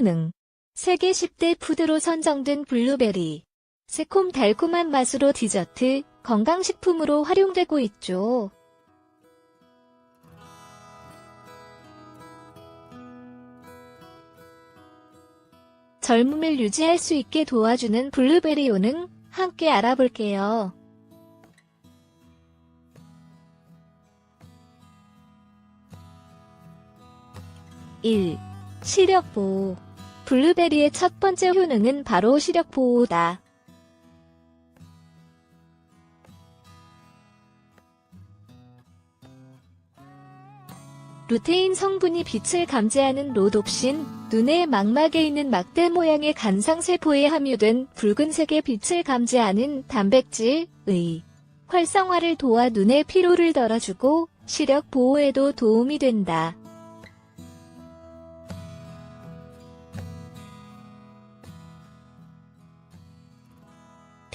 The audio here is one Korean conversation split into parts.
효능 세계 10대 푸드로 선정된 블루베리 새콤달콤한 맛으로 디저트, 건강식품으로 활용되고 있죠. 젊음을 유지할 수 있게 도와주는 블루베리 효능 함께 알아볼게요. 1. 시력 보호. 블루베리의 첫 번째 효능은 바로 시력 보호다. 루테인 성분이 빛을 감지하는 로독신, 눈의 망막에 있는 막대 모양의 간상세포에 함유된 붉은색의 빛을 감지하는 단백질, 의, 활성화를 도와 눈의 피로를 덜어주고 시력 보호에도 도움이 된다.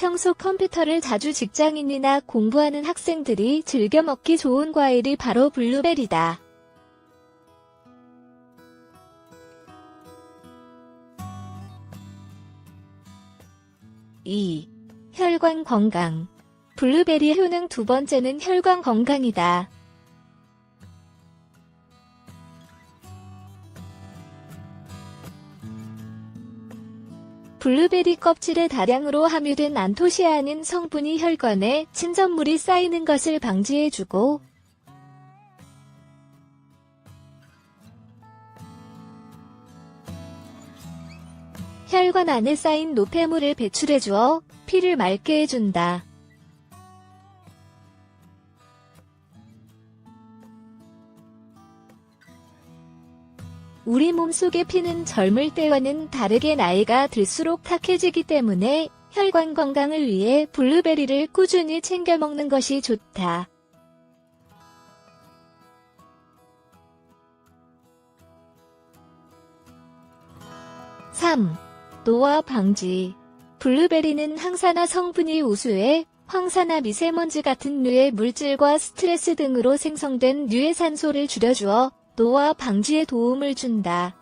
평소 컴퓨터를 자주 직장인이나 공부하는 학생들이 즐겨 먹기 좋은 과일이 바로 블루베리다. 2. 혈관 건강. 블루베리 효능 두 번째는 혈관 건강이다. 블루베리 껍질에 다량으로 함유된 안토시아닌 성분이 혈관에 침전물이 쌓이는 것을 방지해주고 혈관 안에 쌓인 노폐물을 배출해주어 피를 맑게 해준다. 우리 몸속의 피는 젊을 때와는 다르게 나이가 들수록 탁해지기 때문에 혈관 건강을 위해 블루베리를 꾸준히 챙겨 먹는 것이 좋다. 3. 노화 방지. 블루베리는 항산화 성분이 우수해 황사나 미세먼지 같은 류의 물질과 스트레스 등으로 생성된 유해산소를 줄여주어 노화 방지에 도움을 준다.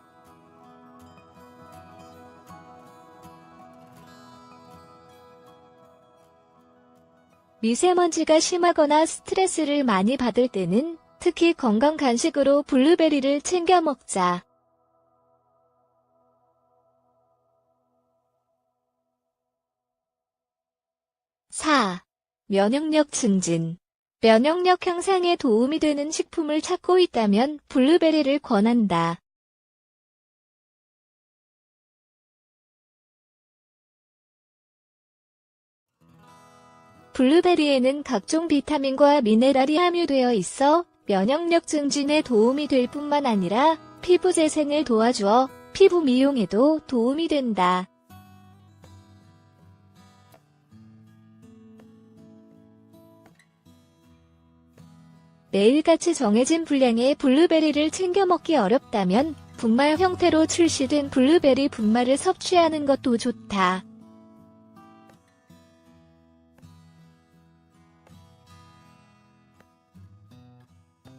미세먼지가 심하거나 스트레스를 많이 받을 때는 특히 건강 간식으로 블루베리를 챙겨 먹자. 4. 면역력 증진. 면역력 향상에 도움이 되는 식품을 찾고 있다면 블루베리를 권한다. 블루베리에는 각종 비타민과 미네랄이 함유되어 있어 면역력 증진에 도움이 될 뿐만 아니라 피부 재생을 도와주어 피부 미용에도 도움이 된다. 매일같이 정해진 분량의 블루베리를 챙겨 먹기 어렵다면 분말 형태로 출시된 블루베리 분말을 섭취하는 것도 좋다.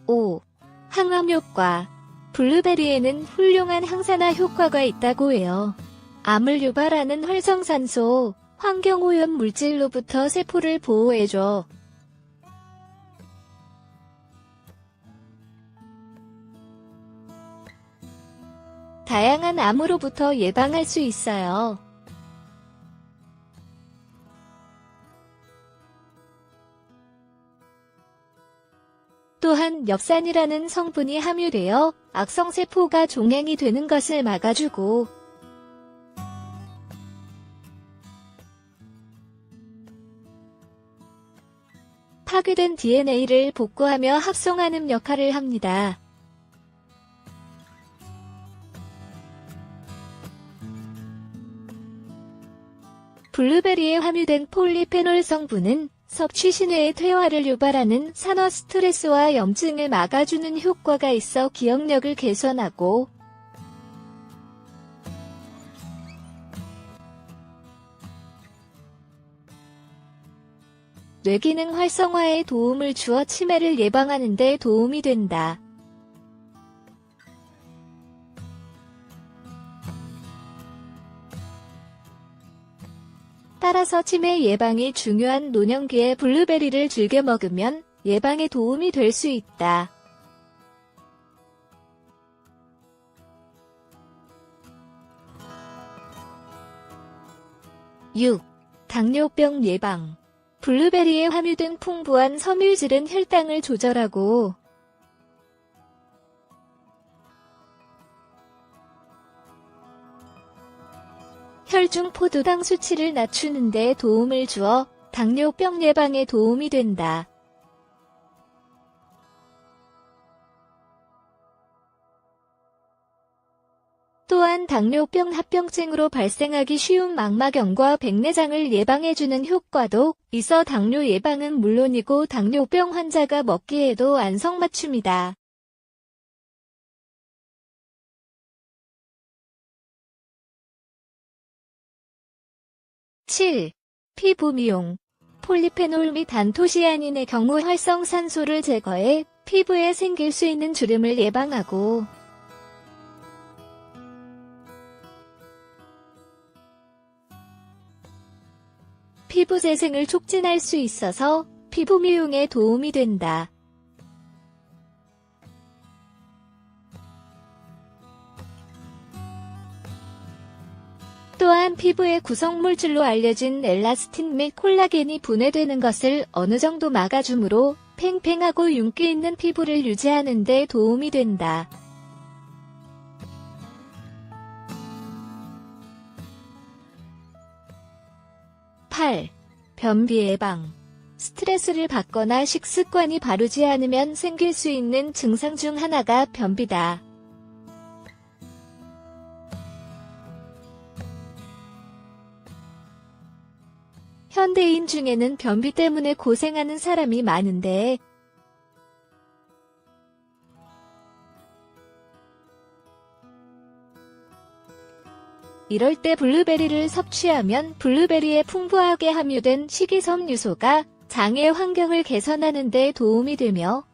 오. 항암 효과 블루베리에는 훌륭한 항산화 효과가 있다고 해요. 암을 유발하는 활성산소, 환경오염 물질로부터 세포를 보호해줘. 다양한 암으로부터 예방할 수 있어요. 또한 엽산이라는 성분이 함유되어 악성세포가 종양이 되는 것을 막아주고 파괴된 DNA를 복구하며 합성하는 역할을 합니다. 블루베리에 함유된 폴리페놀 성분은 섭취 시내의 퇴화를 유발하는 산화 스트레스와 염증을 막아주는 효과가 있어 기억력을 개선하고 뇌기능 활성화에 도움을 주어 치매를 예방하는 데 도움이 된다. 따라서 치매 예방이 중요한 노년기에 블루베리를 즐겨 먹으면 예방에 도움이 될 수 있다. (6) 당뇨병 예방 블루베리에 함유된 풍부한 섬유질은 혈당을 조절하고 혈중 포도당 수치를 낮추는 데 도움을 주어 당뇨병 예방에 도움이 된다. 또한 당뇨병 합병증으로 발생하기 쉬운 망막염과 백내장을 예방해주는 효과도 있어 당뇨 예방은 물론이고 당뇨병 환자가 먹기에도 안성맞춤이다. 7. 피부 미용 폴리페놀 및 안토시아닌의 경우 활성산소를 제거해 피부에 생길 수 있는 주름을 예방하고 피부 재생을 촉진할 수 있어서 피부 미용에 도움이 된다. 또한 피부의 구성물질로 알려진 엘라스틴 및 콜라겐이 분해되는 것을 어느 정도 막아주므로 팽팽하고 윤기 있는 피부를 유지하는 데 도움이 된다. (8) 변비 예방 스트레스를 받거나 식습관이 바르지 않으면 생길 수 있는 증상 중 하나가 변비다. 현대인 중에는 변비 때문에 고생하는 사람이 많은데 이럴 때 블루베리를 섭취하면 블루베리에 풍부하게 함유된 식이섬유소가 장의 환경을 개선하는 데 도움이 되며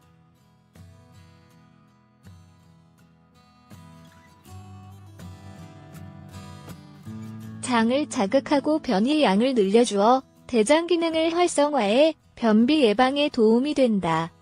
장을 자극하고 변이 양을 늘려주어 대장 기능을 활성화해 변비 예방에 도움이 된다.